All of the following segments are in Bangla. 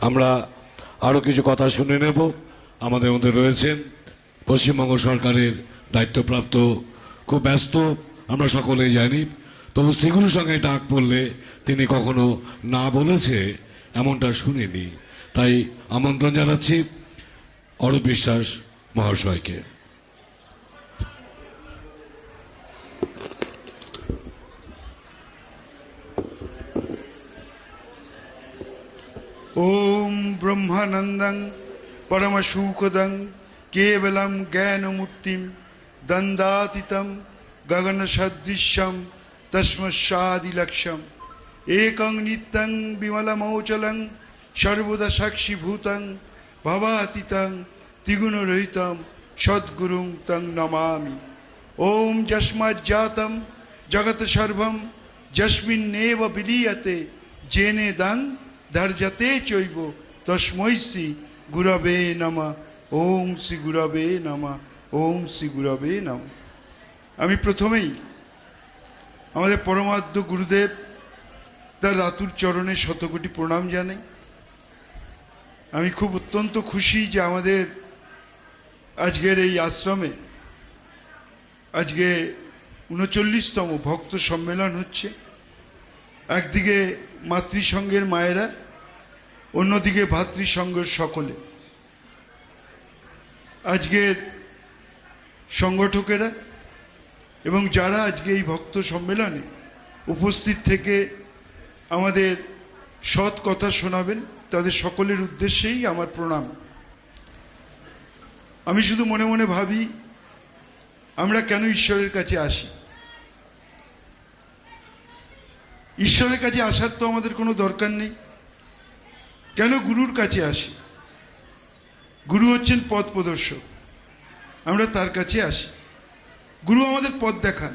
আমরা আরও কিছু কথা শুনে নেব। আমাদের মধ্যে রয়েছেন পশ্চিমবঙ্গ সরকারের দায়িত্বপ্রাপ্ত, খুব ব্যস্ত, আমরা সকলেই জানি। তবু সেগুলোর সঙ্গে ডাক পড়লে তিনি কখনো না বলেছে, এমনটা শুনিনি। তাই আমন্ত্রণ জানাচ্ছি অরূপ বিশ্বাস মহাশয়কে। ॐ ब्रह्मानन्दं परमशुखदं केवलं ज्ञानमूर्तिं दन्दातीतं गगनसदृशं तस्मस्सादिलक्ष्यम् एकं नित्यं विमलमौचलं सर्वदा साक्षीभूतं भवातीतं त्रिगुणरहितं सद्गुरुं तं नमामि ॐ यस्माज्जातं जगत् सर्वं यस्मिन्नेव विलीयते जेनेदं ধৈর্যতে চৈব তস্মৈ শ্রী গুরবে নমা ওম শ্রী গুরবে নামা ওম শ্রী গুরবে নম। আমি প্রথমেই আমাদের পরমাদ্য গুরুদেব তার রাতুর চরণে শতকোটি প্রণাম জানাই। আমি খুব অত্যন্ত খুশি যে আমাদের আজকের এই আশ্রমে আজকে উনচল্লিশতম ভক্ত সম্মেলন হচ্ছে। একদিকে মাতৃসংঘের মায়েরা অন্যদিকে ভাতৃসংঘের সকলে। আজকের সংগঠকেরা এবং যারা আজকে এই ভক্ত সম্মেলনে উপস্থিত থেকে আমাদের সৎ কথা শোনাবেন, তাদের সকলের উদ্দেশ্যেই আমার প্রণাম। আমি শুধু মনে মনে ভাবি, আমরা কেন ঈশ্বরের কাছে আসি? ঈশ্বরের কাছে আসার তো আমাদের কোনো দরকার নেই। কেন গুরুর কাছে আসি? গুরু হচ্ছেন পথ প্রদর্শক। আমরা তার কাছে আসি। গুরু আমাদের পথ দেখান।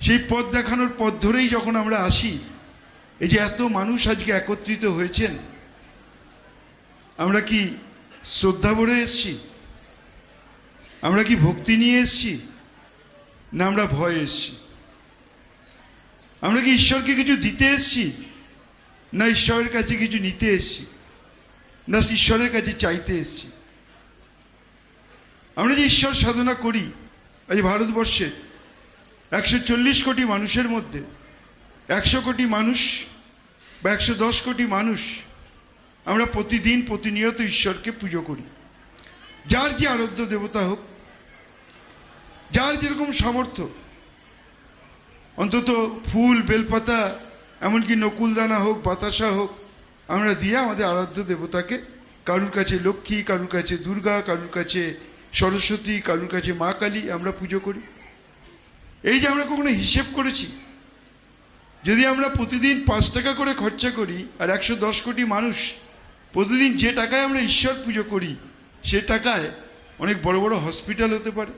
সেই পথ দেখানোর পথ ধরেই যখন আমরা আসি, এই যে এত মানুষ আজকে একত্রিত হয়েছেন, আমরা কি শ্রদ্ধা ভরে এসছি? আমরা কি ভক্তি নিয়ে এসছি? না, আমরা ভয় এসছি। আমরা কি ঈশ্বরকে কিছু দিতে এসছি? না ঈশ্বরের কাছে কিছু নিতে এসছি, না ঈশ্বরের কাছে চাইতে এসছি। আমরা যে ঈশ্বর সাধনা করি, আজ ভারতবর্ষে একশো চল্লিশ কোটি মানুষের মধ্যে, একশো কোটি মানুষ বা একশো দশ কোটি মানুষ আমরা প্রতিদিন প্রতিনিয়ত ঈশ্বরকে পুজো করি। যার যে আরাধ্য দেবতা হোক, যার যেরকম সামর্থ্য, অন্তত ফুল, বেলপাতা এমনকি নকুলদানা হোক, বাতাসা হোক, আমরা দিয়ে আমাদের আরাধ্য দেবতাকে কারুর কাছে লক্ষ্মী, কারুর কাছে দুর্গা, কারুর কাছে সরস্বতী, কারুর কাছে মা কালী আমরা পুজো করি। এই যে আমরা কখনো হিসেব করেছি, যদি আমরা প্রতিদিন পাঁচ টাকা করে খরচা করি আর একশো দশ কোটি মানুষ প্রতিদিন যে টাকায় আমরা ঈশ্বর পুজো করি, সে টাকায় অনেক বড় বড় হসপিটাল হতে পারে।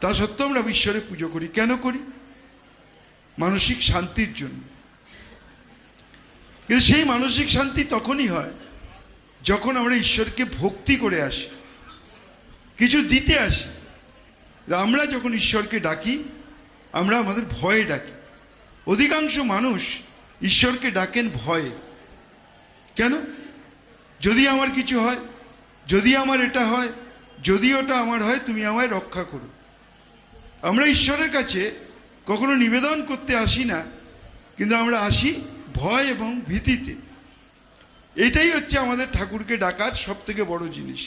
তা সত্ত্বেও আমরা ঈশ্বরে পুজো করি। কেন করি? মানসিক শান্তির জন্য। কিন্তু সেই মানসিক শান্তি তখনই হয় যখন আমরা ঈশ্বরকে ভক্তি করে আসি, কিছু দিতে আসি। আমরা যখন ঈশ্বরকে ডাকি, আমরা আমাদের ভয়ে ডাকি। অধিকাংশ মানুষ ঈশ্বরকে ডাকেন ভয়ে। কেন? যদি আমার কিছু হয়, যদি আমার এটা হয়, যদি ওটা আমার হয়, তুমি আমায় রক্ষা করো। আমরা ঈশ্বরের কাছে কখনো নিবেদন করতে আসি না, কিন্তু আমরা আসি ভয় এবং ভীতিতে। এটাই হচ্ছে আমাদের ঠাকুরকে ডাকার সব থেকে বড় জিনিস।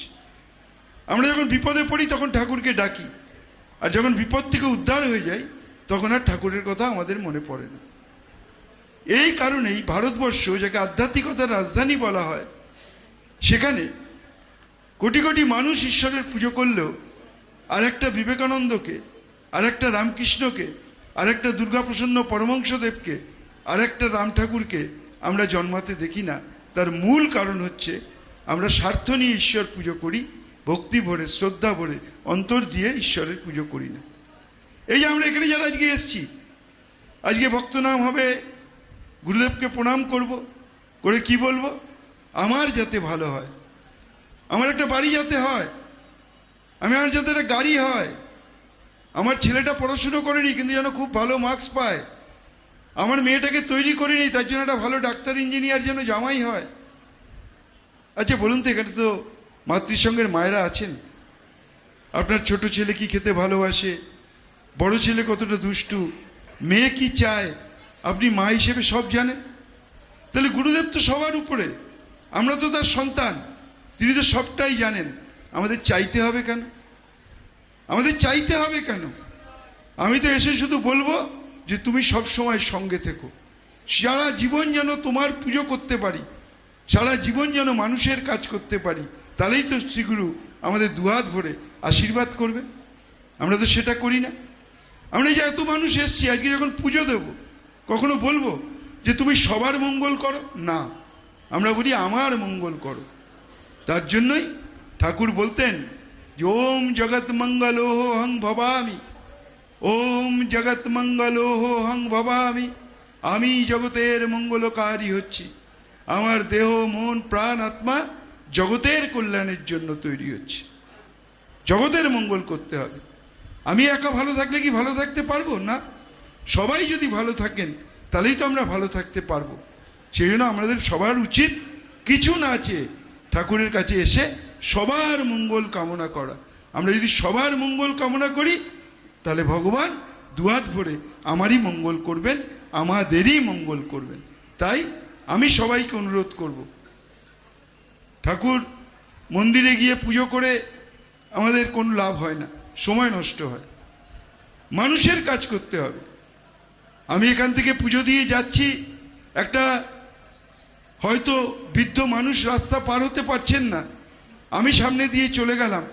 আমরা যখন বিপদে পড়ি, তখন ঠাকুরকে ডাকি। আর যখন বিপদ থেকে উদ্ধার হয়ে যাই তখন আর ঠাকুরের কথা আমাদের মনে পড়ে না। এই কারণেই ভারতবর্ষ, যাকে আধ্যাত্মিকতার রাজধানী বলা হয়, সেখানে কোটি কোটি মানুষ ঈশ্বরের পুজো করলেও আর একটা বিবেকানন্দকে আর একটা রামকৃষ্ণকে আর একটা দুর্গাপ্রসন্ন পরমংশদেবকে আর একটা রাম ঠাকুরকে আমরা জন্মাতে দেখি না। তার মূল কারণ হচ্ছে আমরা স্বার্থ নিয়ে ঈশ্বর পুজো করি, ভক্তি ভরে, শ্রদ্ধা ভরে, অন্তর দিয়ে ঈশ্বরের পুজো করি না। এই যে আমরা এখানে যারা আজকে এসছি, আজকে ভক্ত নাম হবে, গুরুদেবকে প্রণাম করব, করে কি বলব? আমার যাতে ভালো হয়, আমার একটা বাড়ি যাতে হয়, আমি আমার যাতে একটা গাড়ি হয় আমার ছেলেটা পড়াশুনো করেনি, কিন্তু যেন খুব ভালো মার্কস পায়। আমার মেয়েটাকে তৈরি করিনি, তার জন্য একটা ভালো ডাক্তার ইঞ্জিনিয়ার যেন জামাই হয়। আচ্ছা বলুন তো, এখানে তো মাতৃসঙ্গের মায়েরা আছেন। আপনার ছোট ছেলে কি খেতে ভালোবাসে? বড় ছেলে কতটা দুষ্টু? মেয়ে কি চায়? আপনি মা হিসেবে সব জানেন? তাহলে গুরুদেব তো সবার উপরে। আমরা তো তার সন্তান, তিনি তো সবটাই জানেন। আমাদের চাইতে হবে কেন? আমাদের চাইতে হবে কেন? আমি তো এসে শুধু বলব যে তুমি সব সময় সঙ্গে থেকো। সারা জীবন যেন তোমার পুজো করতে পারি, সারা জীবন যেন মানুষের কাজ করতে পারি, তাহলেই তো শ্রীগুরু আমাদের দুহাত ভরে আশীর্বাদ করবে। আমরা তো সেটা করি না। আমরা যে এত মানুষ এসছি, আজকে যখন পুজো দেব, কখনো বলব যে তুমি সবার মঙ্গল করো? না। আমরা বলি, আমার মঙ্গল করো। তার জন্যই ঠাকুর বলতেন ওম জগৎ মঙ্গলোহ হং ভবামি ওম জগৎ মঙ্গলোহ হং ভবামি আমি জগতের মঙ্গলকারী হচ্ছি আমার দেহ মন প্রাণ আত্মা জগতের কল্যাণের জন্য তৈরি হচ্ছে জগতের মঙ্গল করতে হবে আমি একা ভালো থাকলে কি ভালো থাকতে পারব না সবাই যদি ভালো থাকেন, তাহলেই তো আমরা ভালো থাকতে পারব। সেই জন্য আমাদের সবার উচিত কিছু না চেয়ে ঠাকুরের কাছে এসে সবার মঙ্গল কামনা করা। আমরা যদি সবার মঙ্গল কামনা করি, তাহলে ভগবান দুহাত ভরে আমারই মঙ্গল করবেন, আমাদেরই মঙ্গল করবেন। তাই আমি সবাইকে অনুরোধ করব। ঠাকুর, মন্দিরে গিয়ে পুজো করে আমাদের কোনো লাভ হয় না, সময় নষ্ট হয়। মানুষের কাজ করতে হবে। আমি এখান থেকে পুজো দিয়ে যাচ্ছি, একটা হয়তো বৃদ্ধ মানুষ রাস্তা পার হতে পারছেন না। আমি সামনে দিয়ে চলে গেলাম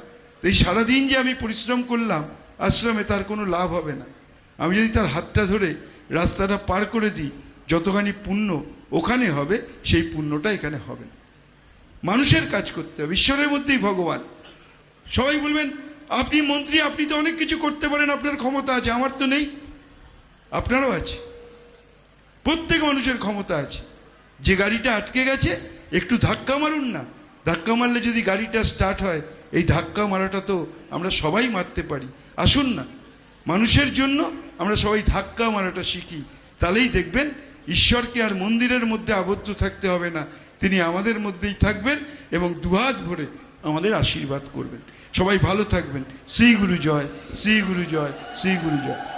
এই সারাদিন যে আমি পরিশ্রম করলাম, আশ্রমে তার কোনো লাভ হবে না। আমি যদি তার হাতটা ধরে রাস্তাটা পার করে দিই, যতখানি পুণ্য ওখানে হবে, সেই পুণ্যটা এখানে হবে না। মানুষের কাজ করতে হবে, ঈশ্বরের মধ্যেই ভগবান। সবাই বলবেন, আপনি মন্ত্রী, আপনি তো অনেক কিছু করতে পারেন, আপনার ক্ষমতা আছে, আমার তো নেই। আপনারও আছে। প্রত্যেক মানুষের ক্ষমতা আছে। যে গাড়িটা আটকে গেছে, একটু ধাক্কা মারুন না। ধাক্কা মারলে যদি গাড়িটা স্টার্ট হয়, এই ধাক্কা মারাটা তো আমরা সবাই মারতে পারি। আসুন না, মানুষের জন্য আমরা সবাই ধাক্কা মারাটা শিখি। তাহলেই দেখবেন, ঈশ্বরকে আর মন্দিরের মধ্যে আবদ্ধ থাকতে হবে না। তিনি আমাদের মধ্যেই থাকবেন এবং দুহাত ভরে আমাদের আশীর্বাদ করবেন। সবাই ভালো থাকবেন। শ্রী গুরু জয় শ্রী গুরু জয় শ্রী গুরু জয়।